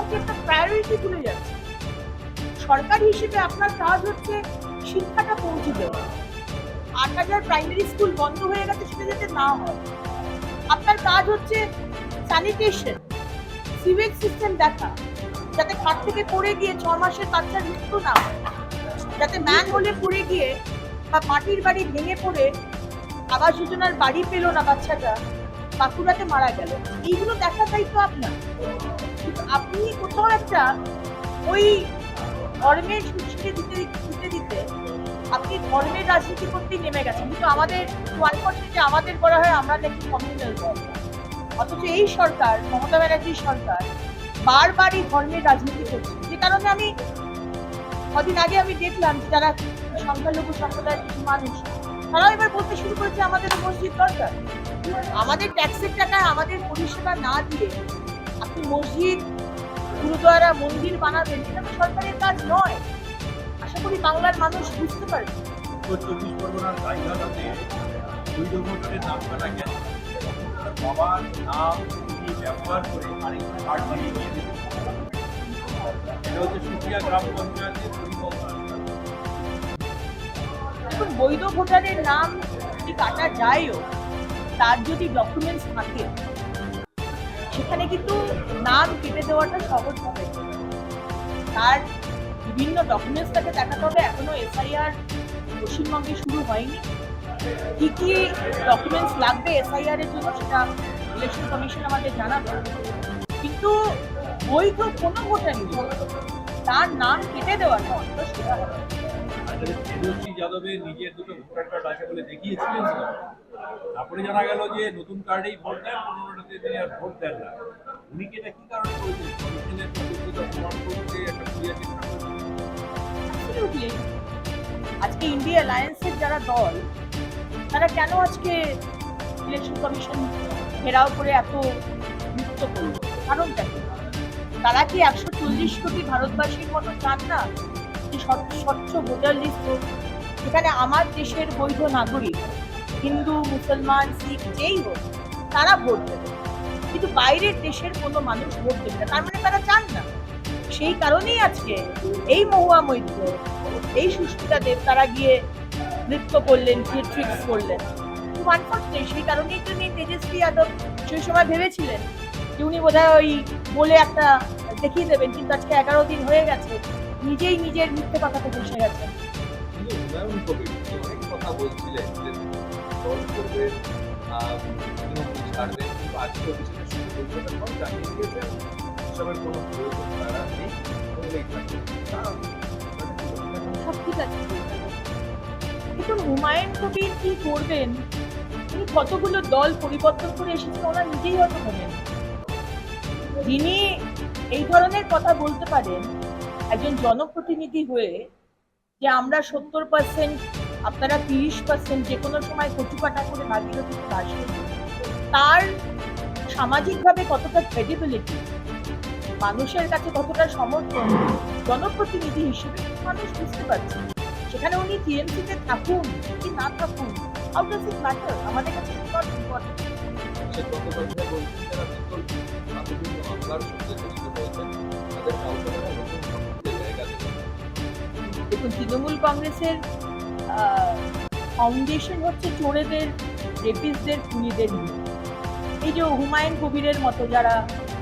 আপনি একটা প্রায়োরিটি ভুলে যাচ্ছেন সরকার হিসেবে আপনার কাজ হচ্ছে শিক্ষাটা পৌঁছে দেওয়া। আট হাজার প্রাইমারি স্কুল বন্ধ হয়ে গেছে সেটা যাতে না হয়। আপনার কাজ হচ্ছে স্যানিটেশন সিভেজ সিস্টেম দেখা। যাতে খাট থেকে পড়ে গিয়ে ছ মাসের বাচ্চার মৃত্যু না যাতে ম্যান হলে পড়ে গিয়ে বা মাটির বাড়ি ভেঙে পড়ে আবাস যোজনার বাড়ি পেল না বাচ্চাটা, বাঁকুড়াতে মারা গেল। এইগুলো দেখার দায়িত্ব আপনার। কিন্তু আপনি কোথাও একটা ওই ধর্মের সুশ্রী দিতে দিতে দিতে আপনি ধর্মের রাজনীতি করতেই নেমে গেছেন। কিন্তু আমাদের আনফর্চুনেটলি আমাদের করা হয়, আমরা নাকি কমিউনাল অথচ এই সরকার, মমতা ব্যানার্জির সরকার বারবারই ধর্মের রাজনীতি করছে। যে কারণে আমি কদিন আগে আমি দেখলাম যে যারা সংখ্যালঘু সম্প্রদায়ের কিছু মানুষ, তারাও এবার বলতে শুরু করেছে, আমাদের মসজিদ দরকার। আমাদের ট্যাক্সের টাকায় আমাদের পরিষেবা না দিয়ে আপনি মসজিদ গুরুদ্বারা মন্দির বানাবেন এটা তো সরকারের কাজ নয়। আশা করি বাংলার মানুষ বুঝতে পারবে। চব্বিশ পরগনার গাইঘাটাতে বৈধ ভোটারের নাম কাটা গেছে। বাবার নাম ব্যবহার করে কার্ড বানিয়ে এটা হচ্ছে সুকিয়া গ্রাম পঞ্চায়েতের পরিকল্পনা। এখন বৈধ ভোটারের নাম যদি কাটা যায়ও তার যদি ডকুমেন্টস থাকে সেখানে কিন্তু নাম কেটে দেওয়াটা সহজ হবে। তার বিভিন্ন ডকুমেন্টস তাকে দেখাতে হবে। এখনও এসআইআর পশ্চিমবঙ্গে শুরু হয়নি। কি কি ডকুমেন্টস লাগবে এসআইআর এর জন্য সেটা ইলেকশন কমিশন আমাদের জানাবে। কিন্তু বৈধ কোনো ভোটারই তার নাম কেটে দেওয়াটা অন্তত সেটা হবে। তেজস্বী যাদবের নিজের দুটো ভোটার কার্ড আছে বলে দেখিয়েছিলেন। তারপরে জানা গেল যে নতুন কার্ডেই ভোট দেন, পনেরোটাতে তিনি আর ভোট দেন না। উনি কি এটা কি কারণে করেছেন. আজকে ইন্ডিয়া অ্যালায়েন্সের যারা দল, তারা কেন আজকে ইলেকশন কমিশন ঘেরাও করে এত মুক্ত করল? কারণটা কি? তারা কি একশো চল্লিশ কোটি ভারতবাসীর মতো চান না যে স্বচ্ছ ভোটার লিস্ট সেখানে আমার দেশের বৈধ নাগরিক হিন্দু, মুসলমান, শিখ, যেই হোক, তারা ভোট দেবে। কিন্তু বাইরের দেশের কোনো মানুষ ভোট দেবে না। তার মানে তারা চান না। সেই কারণেই আজকে এই মহুয়া মৈত্র, এই সুস্মিতা দেব তারা গিয়ে নৃত্য করলেন থিয়েট্রিক্স করলেন। খুব আনফর্চুনেট সেই কারণেই তো উনি তেজস্বী যাদব সেই সময় ভেবেছিলেন যে উনি বোধহয় ওই বলে একটা দেখিয়ে দেবেন, কিন্তু আজকে এগারো দিন হয়ে গেছে, নিজেই নিজের মিথ্যে কথাতে ফেসে গেছেন তিনি তৃণমূল ছাড়বেন কিন্তু পর জানিয়ে দিয়েছেন এসবের কোনো প্রয়োজন তারা নেই হুমায়ুন কবির কি করবেন? উনি কতগুলো দল পরিবর্তন করে এসেছেন ওনার নিজেই হয়তো নেই। যিনি এই ধরনের কথা বলতে পারেন, একজন জনপ্রতিনিধি হয়ে, যে আমরা সত্তর পার্সেন্ট আপনারা তিরিশ পার্সেন্ট যে কোনো সময় কচুকাটা করে ভাগীরথীতে ভাসিয়ে দিন। তার সামাজিকভাবে কতটা ক্রেডিবিলিটি মানুষের কাছে কতটা সমর্থন জনপ্রতিনিধি হিসেবে মানুষ বুঝতে পারছে। সেখানে উনি টিএমসিতে থাকুন কি না থাকুন হাউ ডাজ ইট ম্যাটার আমাদের কাছে দেখুন তৃণমূল কংগ্রেসের ফাউন্ডেশন হচ্ছে চোরেদের রেপিসদের খুনিদের এই যে হুমায়ুন কবিরের মতো যারা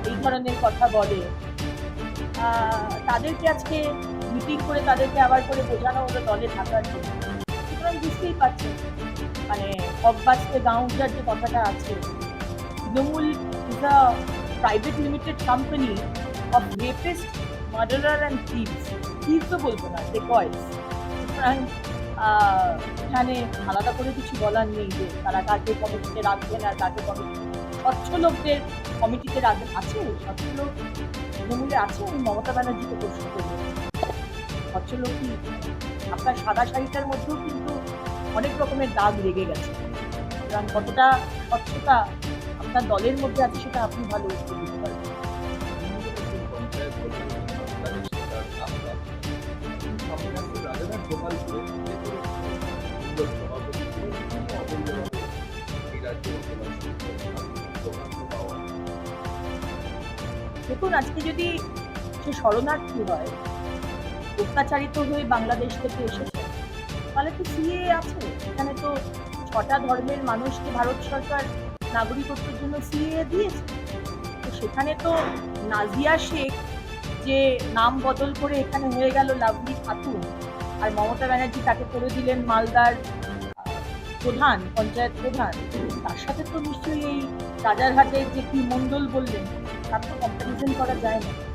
এই ধরনের কথা বলে তাদেরকে আজকে মিটিং করে তাদেরকে আবার করে বোঝানো হলো দলে থাকার জন্য। সুতরাং বুঝতেই পারছেন মানে অব্বাসকে উঠার যে কথাটা আছে, Trinamool is a private limited company of rapist murderer and thieves thief তো বলব না দে কয়েস সুতরাং এখানে আলাদা করে কিছু বলার নেই যে তারা কাকে কমিটিতে রাখবেন আর কাকে কমিটি লোকদের কমিটিতে রাখবেন আছে? লোক তৃণমূলে আছে? মমতা ব্যানার্জিকে প্রশ্ন করব। স্বচ্ছ লোক কি আপনার সাদা শাড়িটার মধ্যেও কিন্তু অনেক রকমের দাগ লেগে গেছে। সুতরাং কতটা স্বচ্ছতা আপনার দলের মধ্যে আছে সেটা আপনি ভালো উত্তর দিতে দেখুন, আজকে যদি যদি শরণার্থী হয়, অত্যাচারিত হয়ে বাংলাদেশ থেকে এসেছে, তাহলে তো সিএ আছে। এখানে তো ছটা ধর্মের মানুষকে ভারত সরকার নাগরিকত্বের জন্য সিএ দিয়েছে। তো সেখানে তো নাজিয়া শেখ যে নাম বদল করে এখানে হয়ে গেল লাভলি খাতুন, আর মমতা ব্যানার্জি তাকে করে দিলেন মালদার প্রধান, পঞ্চায়েত প্রধান। তার সাথে তো নিশ্চয়ই এই রাজারহাটের যে কি মণ্ডল বললেন তার তো কম্পারিজন করা যায় না।